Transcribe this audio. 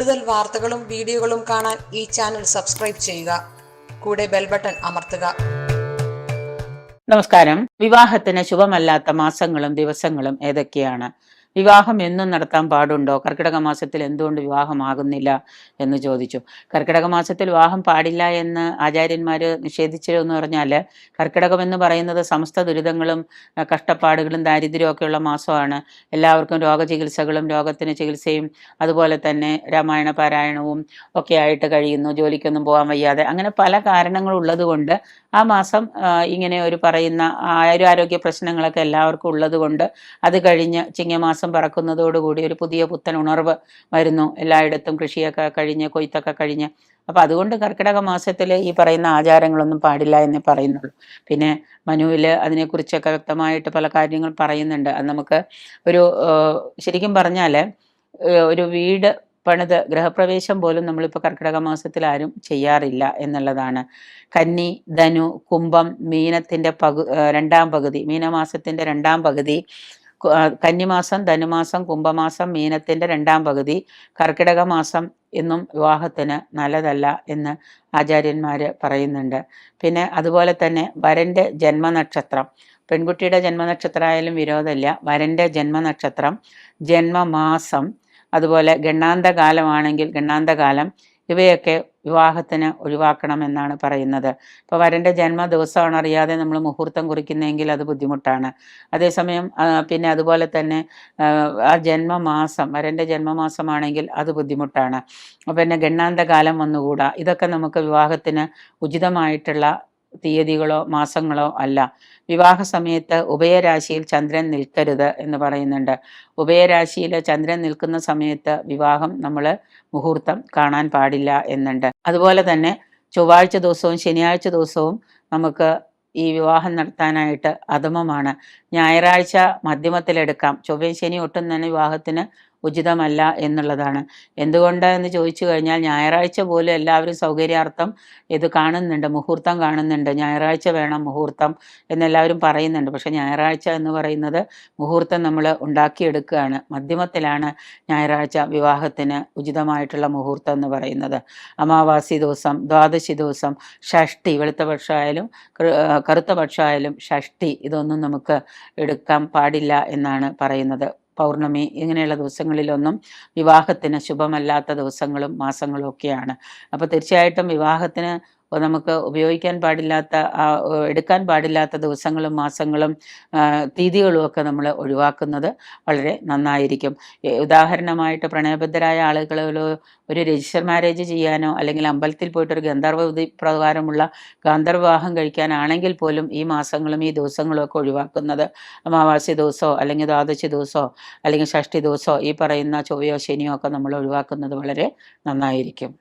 കൂടുതൽ വാർത്തകളും വീഡിയോകളും കാണാൻ ഈ ചാനൽ സബ്സ്ക്രൈബ് ചെയ്യുക. കൂടെ ബെൽ ബട്ടൺ അമർത്തുക. നമസ്കാരം. വിവാഹത്തിന് ശുഭമല്ലാത്ത മാസങ്ങളും ദിവസങ്ങളും ഏതൊക്കെയാണ്? വിവാഹം എന്നും നടത്താൻ പാടുണ്ടോ? കർക്കിടക മാസത്തിൽ എന്തുകൊണ്ട് വിവാഹമാകുന്നില്ല എന്ന് ചോദിച്ചു. കർക്കിടക മാസത്തിൽ വിവാഹം പാടില്ല എന്ന് ആചാര്യന്മാർ നിഷേധിച്ചതെന്ന് പറഞ്ഞാൽ കർക്കിടകം എന്ന് പറയുന്നത് സമസ്ത ദുരിതങ്ങളും കഷ്ടപ്പാടുകളും ദാരിദ്ര്യവും ഒക്കെയുള്ള മാസമാണ്. എല്ലാവർക്കും രോഗചികിത്സകളും രോഗത്തിന് ചികിത്സയും അതുപോലെ തന്നെ രാമായണ പാരായണവും ഒക്കെ ആയിട്ട് കഴിയുന്നു. ജോലിക്കൊന്നും പോകാൻ വയ്യാതെ. അങ്ങനെ പല കാരണങ്ങളുള്ളത് കൊണ്ട് ആ മാസം ഇങ്ങനെ ഒരു പറയുന്ന ആരോഗ്യ പ്രശ്നങ്ങളൊക്കെ എല്ലാവർക്കും ഉള്ളത് കൊണ്ട് അത് കഴിഞ്ഞ് ചിങ്ങമാസം പറക്കുന്നതോടുകൂടി ഒരു പുതിയ പുത്തൻ ഉണർവ് വരുന്നു. എല്ലായിടത്തും കൃഷിയൊക്കെ കഴിഞ്ഞ് കൊയ്ത്തൊക്കെ കഴിഞ്ഞ്. അപ്പം അതുകൊണ്ട് കർക്കിടക മാസത്തിൽ ഈ പറയുന്ന ആചാരങ്ങളൊന്നും പാടില്ല എന്നേ പറയുന്നുള്ളൂ. പിന്നെ മനുവിൽ അതിനെക്കുറിച്ചൊക്കെ വ്യക്തമായിട്ട് പല കാര്യങ്ങൾ പറയുന്നുണ്ട്. അത് നമുക്ക് ഒരു ശരിക്കും പറഞ്ഞാൽ ഒരു വീട് പണിത് ഗൃഹപ്രവേശം പോലും നമ്മളിപ്പോൾ കർക്കിടക മാസത്തിൽ ആരും ചെയ്യാറില്ല എന്നുള്ളതാണ്. കന്നി ധനു കുംഭം മീനത്തിന്റെ പകു രണ്ടാം പകുതി മീനമാസത്തിന്റെ രണ്ടാം പകുതി കന്നിമാസം ധനുമാസം കുംഭമാസം മീനത്തിന്റെ രണ്ടാം പകുതി കർക്കിടക മാസം എന്നും വിവാഹത്തിന് നല്ലതല്ല എന്ന് ആചാര്യന്മാർ പറയുന്നുണ്ട്. പിന്നെ അതുപോലെ തന്നെ വരന്റെ ജന്മനക്ഷത്രം. പെൺകുട്ടിയുടെ ജന്മനക്ഷത്രമായാലും വിരോധമില്ല. വരന്റെ ജന്മനക്ഷത്രം ജന്മമാസം അതുപോലെ ഗണ്ണാന്തകാലമാണെങ്കിൽ ഗണ്ണാന്തകാലം ഇവയൊക്കെ വിവാഹത്തിന് ഒഴിവാക്കണമെന്നാണ് പറയുന്നത്. ഇപ്പോൾ വരന്റെ ജന്മ ദിവസമാണ് അറിയാതെ നമ്മൾ മുഹൂർത്തം കുറിക്കുന്നെങ്കിൽ അത് ബുദ്ധിമുട്ടാണ്. അതേസമയം പിന്നെ അതുപോലെ തന്നെ ആ, ജന്മമാസം വരന്റെ ജന്മമാസമാണെങ്കിൽ അത് ബുദ്ധിമുട്ടാണ്. പിന്നെ ഗണ്ണാന്തകാലം വന്നുകൂടാ. ഇതൊക്കെ നമുക്ക് വിവാഹത്തിന് ഉചിതമായിട്ടുള്ള തീയതികളോ മാസങ്ങളോ അല്ല. വിവാഹ സമയത്ത് ഉഭയരാശിയിൽ ചന്ദ്രൻ നിൽക്കരുത് എന്ന് പറയുന്നുണ്ട്. ഉഭയരാശിയിൽ ചന്ദ്രൻ നിൽക്കുന്ന സമയത്ത് വിവാഹം നമ്മൾ മുഹൂർത്തം കാണാൻ പാടില്ല എന്നുണ്ട്. അതുപോലെ തന്നെ ചൊവ്വാഴ്ച ദിവസവും ശനിയാഴ്ച ദിവസവും നമുക്ക് ഈ വിവാഹം നടത്താനായിട്ട് അധമമാണ് ഞായറാഴ്ച മധ്യമത്തിലെടുക്കാം. ചൊവ്വയും ശനി ഒട്ടും തന്നെ വിവാഹത്തിന് ഉചിതമല്ല എന്നുള്ളതാണ്. എന്തുകൊണ്ട് എന്ന് ചോദിച്ചു കഴിഞ്ഞാൽ ഞായറാഴ്ച പോലും എല്ലാവരും സൗകര്യാർത്ഥം ഇത് കാണുന്നുണ്ട് മുഹൂർത്തം കാണുന്നുണ്ട്. ഞായറാഴ്ച വേണം മുഹൂർത്തം എന്നെല്ലാവരും പറയുന്നുണ്ട്. പക്ഷേ ഞായറാഴ്ച എന്ന് പറയുന്നത് മുഹൂർത്തം നമ്മൾ ഉണ്ടാക്കിയെടുക്കുകയാണ്. മധ്യമത്തിലാണ് ഞായറാഴ്ച വിവാഹത്തിന് ഉചിതമായിട്ടുള്ള മുഹൂർത്തം എന്ന് പറയുന്നത്. അമാവാസി ദിവസം ദ്വാദശി ദിവസം ഷഷ്ടി വെളുത്ത പക്ഷമായാലും കറുത്ത പക്ഷമായാലും ഷഷ്ടി ഇതൊന്നും നമുക്ക് എടുക്കാൻ പാടില്ല എന്നാണ് പറയുന്നത്. പൗർണമി ഇങ്ങനെയുള്ള ദിവസങ്ങളിലൊന്നും വിവാഹത്തിന് ശുഭമല്ലാത്ത ദിവസങ്ങളും മാസങ്ങളും ഒക്കെയാണ്. അപ്പോൾ തീർച്ചയായിട്ടും വിവാഹത്തിന് നമുക്ക് ഉപയോഗിക്കാൻ പാടില്ലാത്ത എടുക്കാൻ പാടില്ലാത്ത ദിവസങ്ങളും മാസങ്ങളും തീയതികളും ഒക്കെ നമ്മൾ ഒഴിവാക്കുന്നത് വളരെ നന്നായിരിക്കും. ഉദാഹരണമായിട്ട് പ്രണയബദ്ധരായ ആളുകളോ ഒരു രജിസ്റ്റർ മാരേജ് ചെയ്യാനോ അല്ലെങ്കിൽ അമ്പലത്തിൽ പോയിട്ട് ഒരു ഗന്ധർവ പ്രകാരമുള്ള ഗാന്ധർവിവാഹം കഴിക്കാനാണെങ്കിൽ പോലും ഈ മാസങ്ങളും ഈ ദിവസങ്ങളും ഒക്കെ ഒഴിവാക്കുന്നത് അമാവാസി ദിവസമോ അല്ലെങ്കിൽ ദ്വാദശി ദിവസമോ അല്ലെങ്കിൽ ഷഷ്ടി ദിവസമോ ഈ പറയുന്ന ചൊവ്വയോ ശനിയോ ഒക്കെ നമ്മൾ ഒഴിവാക്കുന്നത് വളരെ നന്നായിരിക്കും.